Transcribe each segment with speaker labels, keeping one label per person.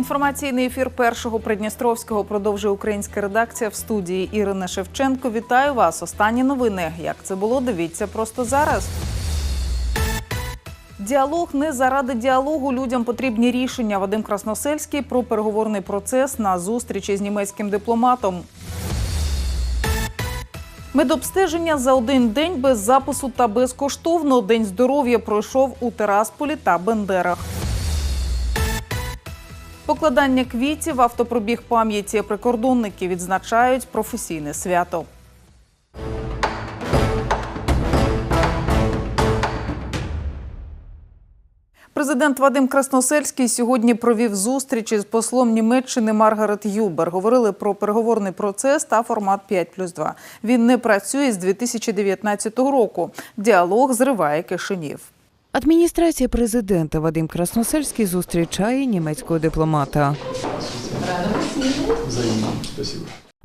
Speaker 1: Інформаційний ефір першого Придністровського продовжує українська редакція в студії Ірина Шевченко. Вітаю вас. Останні новини. Як це було? Дивіться просто зараз. Діалог не заради діалогу. Людям потрібні рішення. Вадим Красносельський про переговорний процес на зустрічі з німецьким дипломатом. Медобстеження за один день без запису та безкоштовно. День здоров'я пройшов у Терасполі та Бендерах. Покладання квітів, автопробіг пам'яті прикордонники відзначають професійне свято. Президент Вадим Красносельський сьогодні провів зустріч із послом Німеччини Маргарет Юбер. Говорили про переговорний процес та формат 5 плюс 2. Він не працює з 2019 року. Діалог зриває Кишинів.
Speaker 2: Адміністрація президента Вадим Красносельський зустрічає німецького дипломата.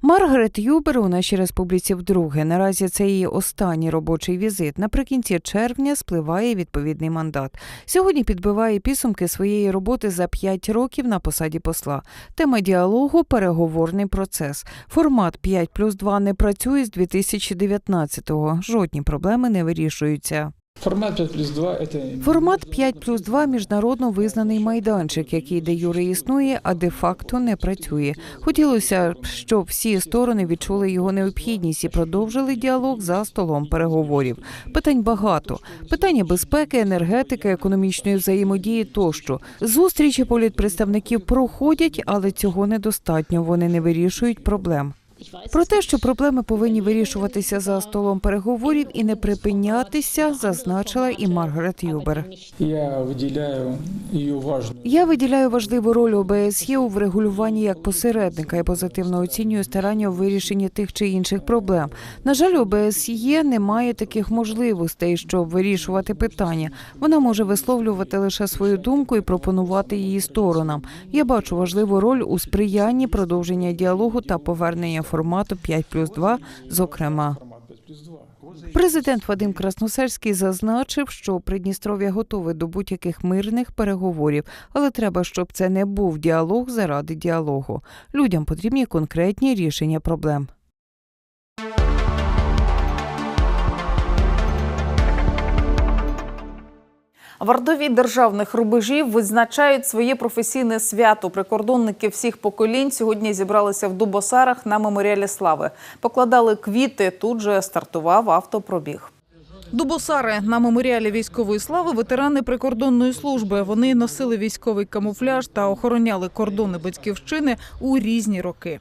Speaker 2: Маргарет Юбер у нашій республіці вдруге. Наразі це її останній робочий візит. Наприкінці червня спливає відповідний мандат. Сьогодні підбиває підсумки своєї роботи за п'ять років на посаді посла. Тема діалогу переговорний процес. Формат 5 плюс 2 не працює з 2019-го. Жодні проблеми не вирішуються.
Speaker 3: Формат 5 плюс 2 это...
Speaker 2: Формат 5 плюс 2 – міжнародно визнаний майданчик, який де юре існує, а де факто не працює. Хотілося б, щоб всі сторони відчули його необхідність і продовжили діалог за столом переговорів. Питань багато: питання безпеки, енергетики, економічної взаємодії тощо. Зустрічі політпредставників проходять, але цього недостатньо. Вони не вирішують проблем. Про те, що проблеми повинні вирішуватися за столом переговорів і не припинятися, зазначила і Маргарет Юбер.
Speaker 3: Я ее важную
Speaker 2: Я виділяю важливу роль ОБСЄ у врегулюванні як посередника і позитивно оцінюю старання у вирішенні тих чи інших проблем. На жаль, ОБСЄ не має таких можливостей, щоб вирішувати питання. Вона може висловлювати лише свою думку і пропонувати її сторонам. Я бачу важливу роль у сприянні продовження діалогу та повернення формату 5 плюс 2, зокрема.
Speaker 3: плюс 2.
Speaker 2: Президент Вадим Красносельський зазначив, що Придністров'я готове до будь-яких мирних переговорів, але треба, щоб це не був діалог заради діалогу. Людям потрібні конкретні рішення проблем.
Speaker 1: Вартові державних рубежів визначають своє професійне свято. Прикордонники всіх поколінь сьогодні зібралися в Дубосарах на меморіалі слави. Покладали квіти. Тут же стартував автопробіг. Дубосари на меморіалі військової слави ветерани прикордонної служби. Вони носили військовий камуфляж та охороняли кордони батьківщини у різні роки.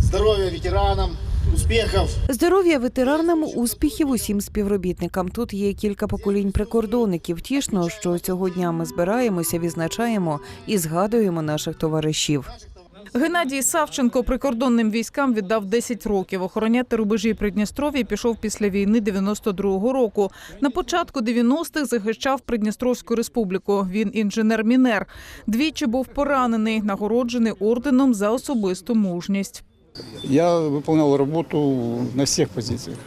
Speaker 4: Здоровья ветеранам, успехов!
Speaker 2: Здоров'я ветеранам, успіхів усім співробітникам. Тут є кілька поколінь прикордонників. Тішно, що цього дня ми збираємося, відзначаємо і згадуємо наших товаришів.
Speaker 1: Геннадій Савченко прикордонним військам віддав 10 років. Охороняти рубежі Придністров'я пішов після війни 92-го року. На початку 90-х захищав Придністровську республіку. Він інженер-мінер. Двічі був поранений, нагороджений орденом за особисту мужність.
Speaker 5: Я выполнял работу на всех позициях.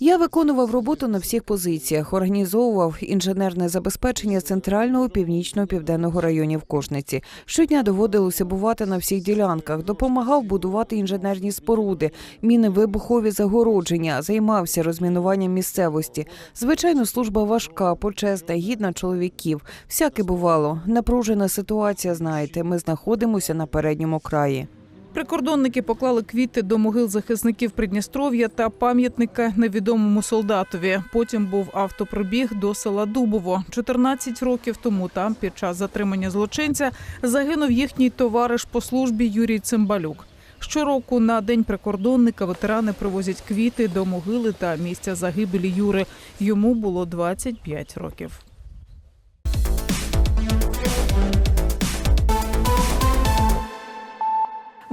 Speaker 2: Я виконував роботу на всіх позиціях, організовував інженерне забезпечення центрального північного південного районів Кошниці. Щодня доводилося бувати на всіх ділянках, допомагав будувати інженерні споруди, міни вибухові загородження, займався розмінуванням місцевості. Звичайно, служба важка, почесна, гідна чоловіків. Всяке бувало. Напружена ситуація. Знаєте, ми знаходимося на передньому краї.
Speaker 1: Прикордонники поклали квіти до могил захисників Придністров'я та пам'ятника невідомому солдатові. Потім був автопробіг до села Дубово. 14 років тому там, під час затримання злочинця, загинув їхній товариш по службі Юрій Цимбалюк. Щороку на день прикордонника ветерани привозять квіти до могили та місця загибелі Юри. Йому було 25 років.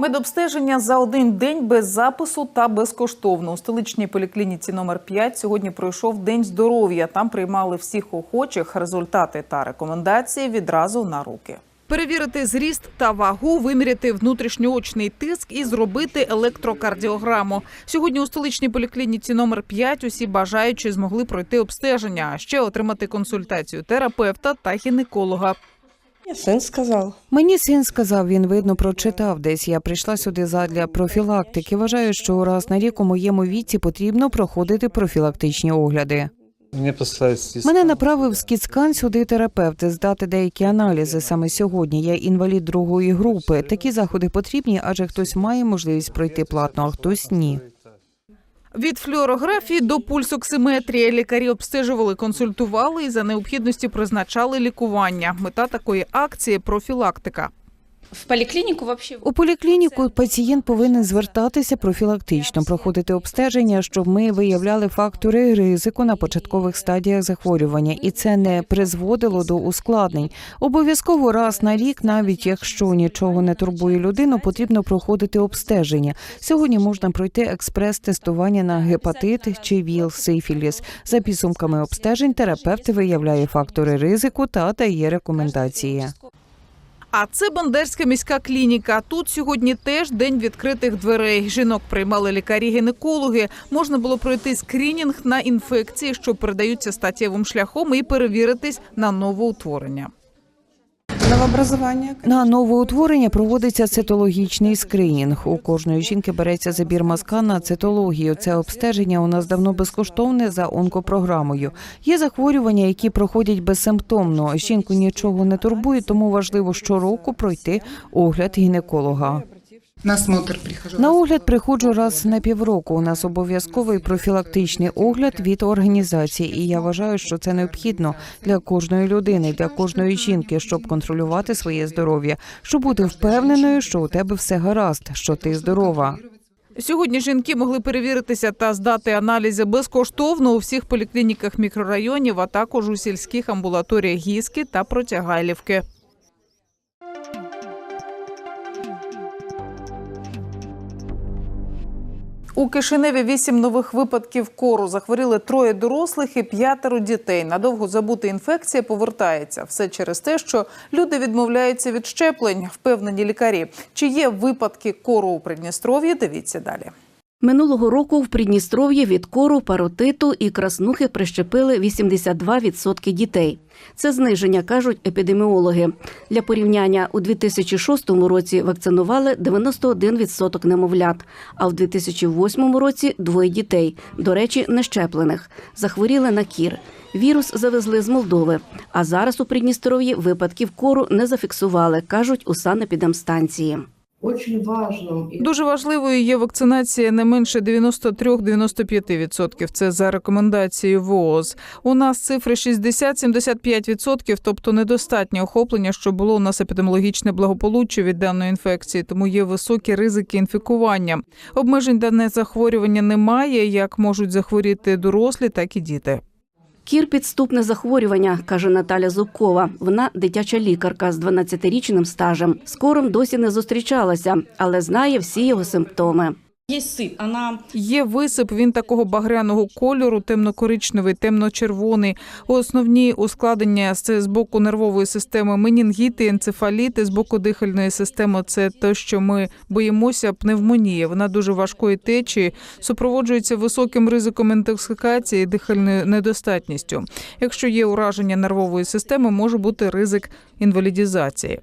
Speaker 1: Медобстеження за один день без запису та безкоштовно. У столичній поліклініці номер 5 сьогодні пройшов День здоров'я. Там приймали всіх охочих результати та рекомендації відразу на руки. Перевірити зріст та вагу, виміряти внутрішньоочний тиск і зробити електрокардіограму. Сьогодні у столичній поліклініці номер 5 усі бажаючі змогли пройти обстеження, а ще отримати консультацію терапевта та гінеколога.
Speaker 6: Мне сын сказал.
Speaker 2: Мені син сказав, він видно прочитав десь. Я прийшла сюди задля профілактики. Вважаю, що раз на рік у моєму віці потрібно проходити профілактичні огляди. Мене направив з Кіцкан сюди терапевти здати деякі аналізи саме сьогодні. Я інвалід другої групи. Такі заходи потрібні, адже хтось має можливість пройти платно, а хтось ні.
Speaker 1: Від флюорографії до пульсоксиметрії лікарі обстежували, консультували і за необхідності призначали лікування. Мета такої акції профілактика.
Speaker 7: В поликлинику вообще
Speaker 2: У поліклініку пацієнт повинен звертатися профілактично, проходити обстеження, щоб ми виявляли фактори ризику на початкових стадіях захворювання, і це не призводило до ускладнень. Обов'язково раз на рік, навіть якщо нічого не турбує людину, потрібно проходити обстеження. Сьогодні можна пройти експрес-тестування на гепатит чи ВІЛ, сифіліс. За підсумками обстежень терапевт виявляє фактори ризику та дає рекомендації.
Speaker 1: А це Бандерська міська клініка. Тут сьогодні теж день відкритих дверей. Жінок приймали лікарі-гінекологи. Можна було пройти скринінг на інфекції, що передаються статєвим шляхом, і перевіритись на новоутворення.
Speaker 6: Новообразование.
Speaker 2: На новоутворення проводиться цитологічний скринінг. У кожної жінки береться забір мазка на цитологію. Це обстеження у нас давно безкоштовне за онкопрограмою. Є захворювання, які проходять безсимптомно. Жінку нічого не турбує, тому важливо щороку пройти огляд гінеколога.
Speaker 8: На осмотр прихожу.
Speaker 2: На огляд приходжу раз на півроку. У нас обов'язковий профілактичний огляд від організації, і я вважаю, що це необхідно для кожної людини, для кожної жінки, щоб контролювати своє здоров'я, щоб бути впевненою, що у тебе все гаразд, що ти здорова.
Speaker 1: Сьогодні жінки могли перевіритися та здати аналізи безкоштовно у всіх поліклініках мікрорайонів, а також у сільських амбулаторіях Гіски та Протягайлівки. У Кишиневі вісім нових випадків кору. Захворіли троє дорослих і п'ятеро дітей. Надовго забута інфекція повертається. Все через те, що люди відмовляються від щеплень, впевнені лікарі. Чи є випадки кору у Придністров'ї? Дивіться далі.
Speaker 9: Минулого року в Придністров'ї від кору, паротиту і краснухи прищепили 82% дітей. Це зниження, кажуть епідеміологи. Для порівняння у 2006 році вакцинували 91% немовлят, а в 2008 році двоє дітей, до речі, нещеплених, захворіли на кір. Вірус завезли з Молдови. А зараз у Придністров'ї випадків кору не зафіксували, кажуть у санепідемстанції.
Speaker 1: Дуже важливою є вакцинація не менше 93-95%. Це за рекомендацією ВООЗ. У нас цифри 60-75%, тобто недостатнє охоплення, що було у нас епідеміологічне благополуччя від даної інфекції, тому є високі ризики інфікування. Обмежень дане захворювання немає, як можуть захворіти дорослі, так і діти.
Speaker 9: Кір підступне захворювання, каже Наталя Зубкова. Вона дитяча лікарка з 12-річним стажем. З кором досі не зустрічалася, але знає всі його симптоми.
Speaker 7: Есть сыпь. Она
Speaker 1: Є висип, він такого багряного кольору, темно-коричневий, темно-червоний. Основні ускладнення це з боку нервової системи менінгіти, енцефаліти, з боку дихальної системи. Це те, що ми боїмося, пневмонія. Вона дуже важкої течії, супроводжується високим ризиком інтоксикації, дихальною недостатністю. Якщо є ураження нервової системи, може бути ризик інвалідізації.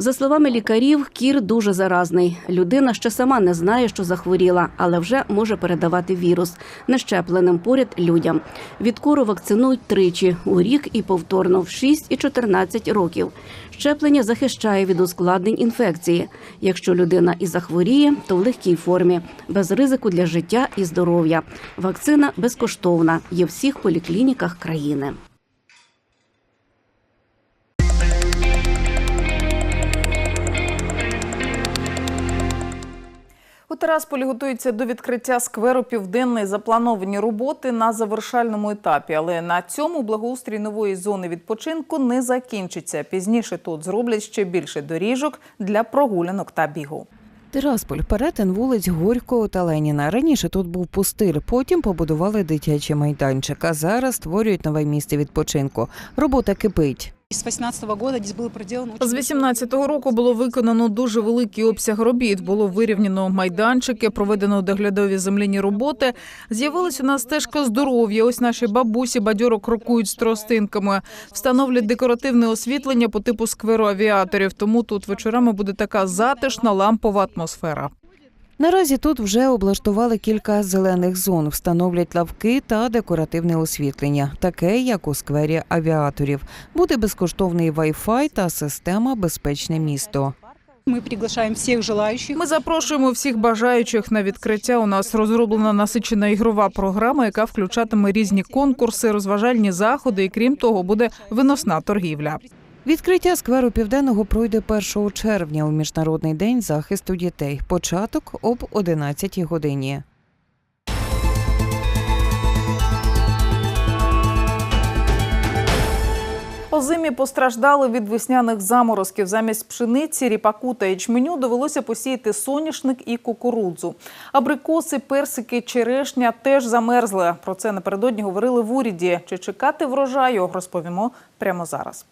Speaker 9: За словами лікарів, кір дуже заразний. Людина ще сама не знає, що захворіла, але вже може передавати вірус нещепленим поряд людям. Від кору вакцинують тричі у рік і повторно в 6 і 14 років. Щеплення захищає від ускладнень інфекції. Якщо людина і захворіє, то в легкій формі, без ризику для життя і здоров'я. Вакцина безкоштовна. Є всіх поліклініках країни.
Speaker 1: У Терасполі готуються до відкриття скверу південний. Заплановані роботи на завершальному етапі. Але на цьому благоустрій нової зони відпочинку не закінчиться. Пізніше тут зроблять ще більше доріжок для прогулянок та бігу.
Speaker 2: Тирасполь, перетин вулиць Горького та Леніна. Раніше тут був пустир, потім побудували дитячий майданчик, а зараз створюють нове місце відпочинку. Робота кипить.
Speaker 8: С 18 года здесь было проделано
Speaker 1: З 18-го року було виконано дуже великий обсяг робіт. Було вирівняно майданчики, проведено доглядові земляні роботи. З'явилась у нас стежка здоров'я. Ось наші бабусі бадьоро крокують з тростинками. Встановлять декоративне освітлення по типу скверу авіаторів. Тому тут вечорами буде така затишна лампова атмосфера.
Speaker 2: Наразі тут вже облаштували кілька зелених зон, встановлять лавки та декоративне освітлення, таке як у сквері авіаторів. Буде безкоштовний Wi-Fi та система Безпечне місто.
Speaker 8: Мы приглашаем всех желающих.
Speaker 1: Ми запрошуємо всіх бажаючих на відкриття. У нас розроблена насичена ігрова програма, яка включатиме різні конкурси, розважальні заходи, і крім того, буде виносна торгівля.
Speaker 2: Відкриття скверу південного пройде 1 червня у міжнародний день захисту дітей. Початок об 11 годині.
Speaker 1: Озимі постраждали від весняних заморозків. Замість пшениці, ріпаку та ячменю довелося посіяти соняшник і кукурудзу. Абрикоси, персики, черешня теж замерзли. Про це напередодні говорили в уряді. Чи чекати врожаю, розповімо прямо зараз.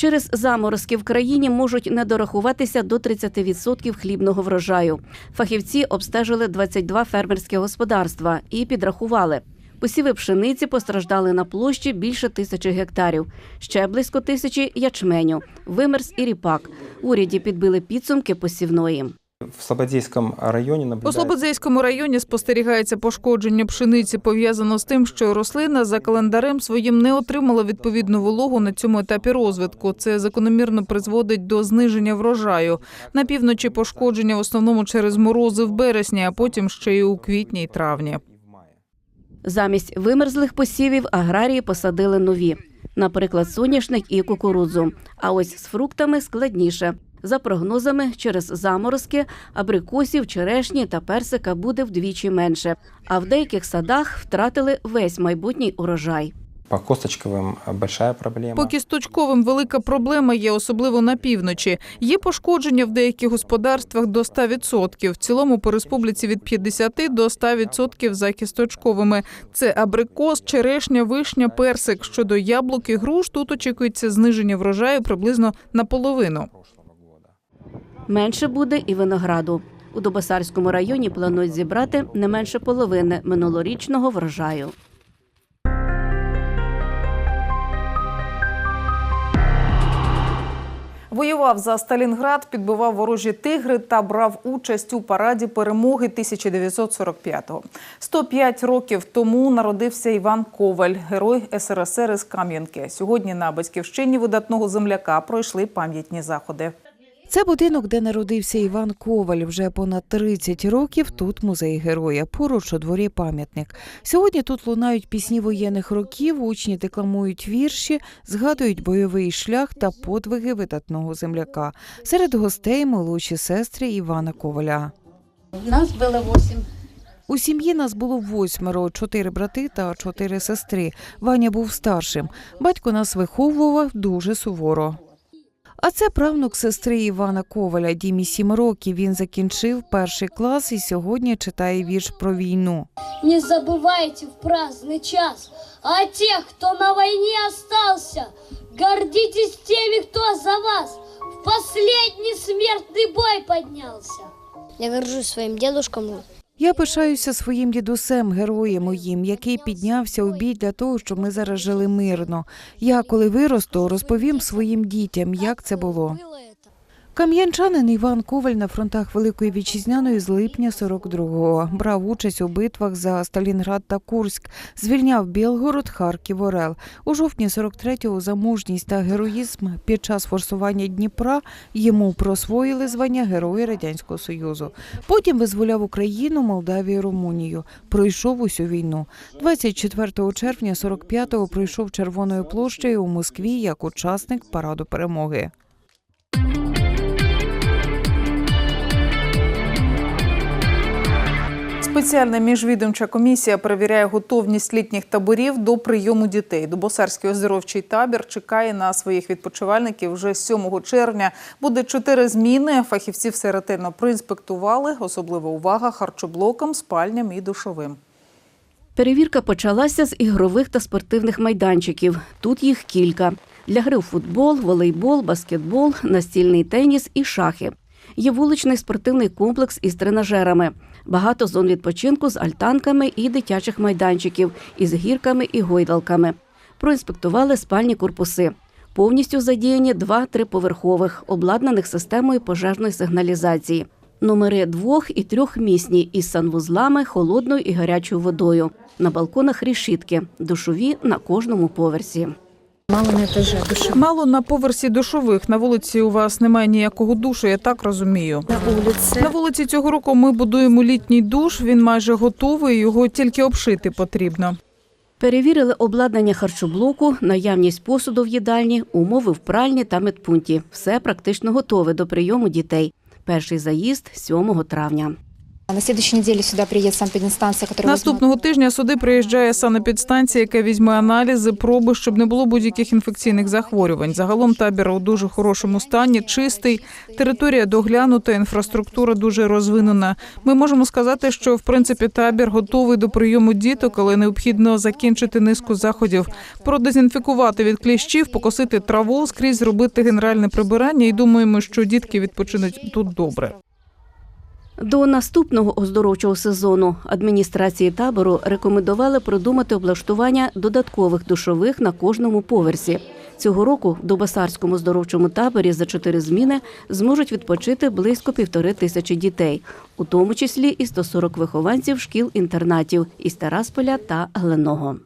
Speaker 9: Через заморозки в країні можуть не дорахуватися до 30% хлібного врожаю. Фахівці обстежили 22 фермерські господарства і підрахували. Посіви пшениці постраждали на площі більше тисячі гектарів, ще близько тисячі ячменю, вимерз і ріпак. Уряді підбили підсумки посівної.
Speaker 10: В Слободейском районе
Speaker 1: У Слободзейському районі спостерігається пошкодження пшениці, пов'язано з тим, що рослина за календарем своїм не отримала відповідну вологу на цьому етапі розвитку. Це закономірно призводить до зниження врожаю. На півночі пошкодження в основному через морози в березні, а потім ще й у квітні й травні.
Speaker 9: Замість вимерзлих посівів аграрії посадили нові, наприклад, соняшник і кукурудзу. А ось з фруктами складніше. За прогнозами, через заморозки абрикосів, черешні та персика буде вдвічі менше. А в деяких садах втратили весь майбутній урожай.
Speaker 10: по косточковым а, большая проблема.
Speaker 1: По кісточковим велика проблема є, особливо на півночі. Є пошкодження в деяких господарствах до 100%. В цілому по республіці від 50 до 100% за кісточковими. Це абрикос, черешня, вишня, персик. Щодо яблук і груш, тут очікується зниження врожаю приблизно наполовину.
Speaker 9: Менше буде і винограду. У Добасарському районі планують зібрати не менше половини минулорічного врожаю.
Speaker 1: Воював за Сталінград, підбивав ворожі тигри та брав участь у параді перемоги 1945-го. 105 років тому народився Іван Коваль, герой СРСР із Кам'янки. Сьогодні на батьківщині видатного земляка пройшли пам'ятні заходи.
Speaker 2: Це будинок, де народився Іван Коваль. Вже понад 30 років тут музей героя. Поруч у дворі пам'ятник. Сьогодні тут лунають пісні воєнних років, учні декламують вірші, згадують бойовий шлях та подвиги видатного земляка. Серед гостей молодші сестри Івана Коваля.
Speaker 7: Нас было восемь.
Speaker 2: У сім'ї нас було восьмеро, чотири брати та чотири сестри. Ваня був старшим. Батько нас виховував дуже суворо. А це правнук сестри Івана Коваля. Дімі сім років. Він закінчив перший клас і сьогодні читає вірш про війну.
Speaker 11: Не забывайте в праздный час о тех, кто на войне остался. Гордитесь теми, кто за вас в последний смертный бой поднялся. Я горжусь своим дедушком.
Speaker 2: Я пишаюся своїм дідусем, героєм моїм, який піднявся у бій для того, щоб ми зараз жили мирно. Я, коли виросту, розповім своїм дітям, як це було. Кам'янчанин Іван Коваль на фронтах Великої Вітчизняної з липня 42-го. Брав участь у битвах за Сталінград та Курськ, звільняв Білгород, Харків, Орел. У жовтні 43-го за мужність та героїзм під час форсування Дніпра йому просвоїли звання Героя Радянського Союзу. Потім визволяв Україну, Молдавію, Румунію. Пройшов усю війну. 24 червня 45-го пройшов Червоною площею у Москві як учасник параду перемоги.
Speaker 1: Спеціальна міжвідомча комісія перевіряє готовність літніх таборів до прийому дітей. Дубосарський оздоровчий табір чекає на своїх відпочивальників вже 7 червня. Буде чотири зміни. Фахівці все ретельно проінспектували. Особлива увага харчоблокам, спальням і душовим.
Speaker 9: Перевірка почалася з ігрових та спортивних майданчиків. Тут їх кілька. Для гри у футбол, волейбол, баскетбол, настільний теніс і шахи. Є вуличний спортивний комплекс із тренажерами, багато зон відпочинку з альтанками і дитячих майданчиків, із гірками і гойдалками. Проінспектували спальні корпуси. Повністю задіяні два триповерхових, обладнаних системою пожежної сигналізації. Номери двох і трьохмісні із санвузлами, холодною і гарячою водою. На балконах рішітки, душові на кожному поверсі.
Speaker 7: Мало на этаже душа.
Speaker 1: Мало на поверсі душових. На вулиці у вас немає ніякого душу, я так розумію.
Speaker 7: На улице.
Speaker 1: На вулиці цього року ми будуємо літній душ. Він майже готовий. Його тільки обшити потрібно.
Speaker 9: Перевірили обладнання харчоблоку, наявність посуду в їдальні, умови в пральні та медпункті. Все практично готове до прийому дітей. Перший заїзд 7 травня.
Speaker 7: На следующей неделе сюда приедет санэпидстанция, которая
Speaker 1: Наступного тижня сюди приїжджає санепідстанція, яка візьме аналізи, проби, щоб не було будь-яких інфекційних захворювань. Загалом табір у дуже хорошому стані, чистий, територія доглянута, інфраструктура дуже розвинена. Ми можемо сказати, що в принципі табір готовий до прийому діток, але необхідно закінчити низку заходів, продезінфікувати від кліщів, покосити траву, скрізь зробити генеральне прибирання. І думаємо, що дітки відпочинуть тут добре.
Speaker 9: До наступного оздоровчого сезону адміністрації табору рекомендували продумати облаштування додаткових душових на кожному поверсі. Цього року в Добасарському оздоровчому таборі за чотири зміни зможуть відпочити близько півтори тисячі дітей, у тому числі і 140 вихованців шкіл-інтернатів із Тарасполя та Гленого.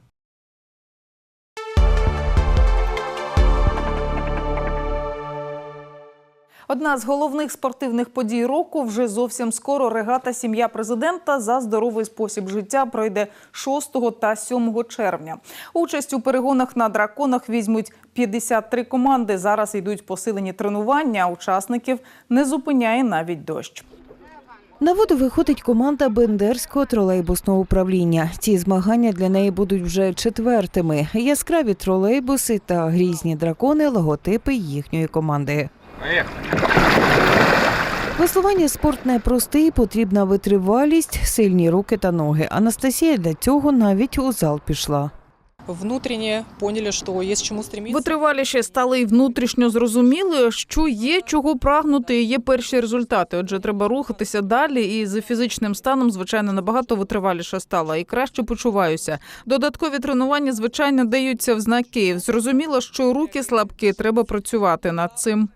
Speaker 1: Одна з головних спортивних подій року вже зовсім скоро регата сім'я президента за здоровий спосіб життя пройде 6 та 7 червня. Участь у перегонах на драконах візьмуть 53 команди. Зараз йдуть посилені тренування. а Учасників не зупиняє навіть дощ.
Speaker 2: На воду виходить команда Бендерського тролейбусного управління. Ці змагання для неї будуть вже четвертими. Яскраві тролейбуси та грізні дракони логотипи їхньої команди. Веслування спорт непростий, потрібна витривалість, сильні руки та ноги. Анастасія для цього навіть у зал пішла.
Speaker 8: Внутренне поняли, что есть к чему стремиться.
Speaker 1: Витриваліші стали і внутрішньо зрозуміли, що є чого прагнути, і є перші результати. Отже, треба рухатися далі. І за фізичним станом, звичайно, набагато витриваліше стала і краще почуваюся. Додаткові тренування, звичайно, даються в знаки. Зрозуміло, що руки слабкі, треба працювати над цим.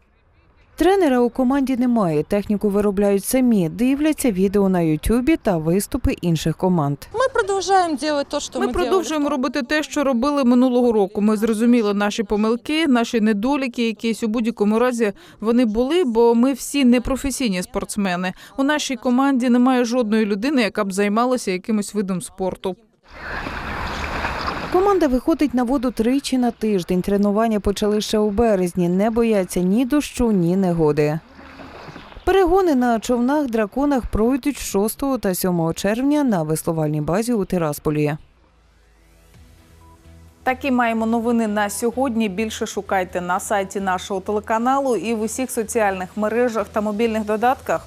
Speaker 2: Тренера у команді немає. Техніку виробляють самі, дивляться відео на Ютубі та виступи інших команд.
Speaker 8: Мы продолжаем делать то, что
Speaker 1: Ми
Speaker 8: мы,
Speaker 1: продовжуємо робити те, що робили минулого року. Ми зрозуміли наші помилки, наші недоліки, якісь у будь-якому разі вони були, бо ми всі непрофесійні спортсмени. У нашій команді немає жодної людини, яка б займалася якимось видом спорту.
Speaker 2: Команда виходить на воду тричі на тиждень. Тренування почали ще у березні. Не бояться ні дощу, ні негоди. Перегони на човнах драконах пройдуть 6 та 7 червня на веслувальній базі у Тирасполі.
Speaker 1: Такі маємо новини на сьогодні. Більше шукайте на сайті нашого телеканалу і в усіх соціальних мережах та мобільних додатках.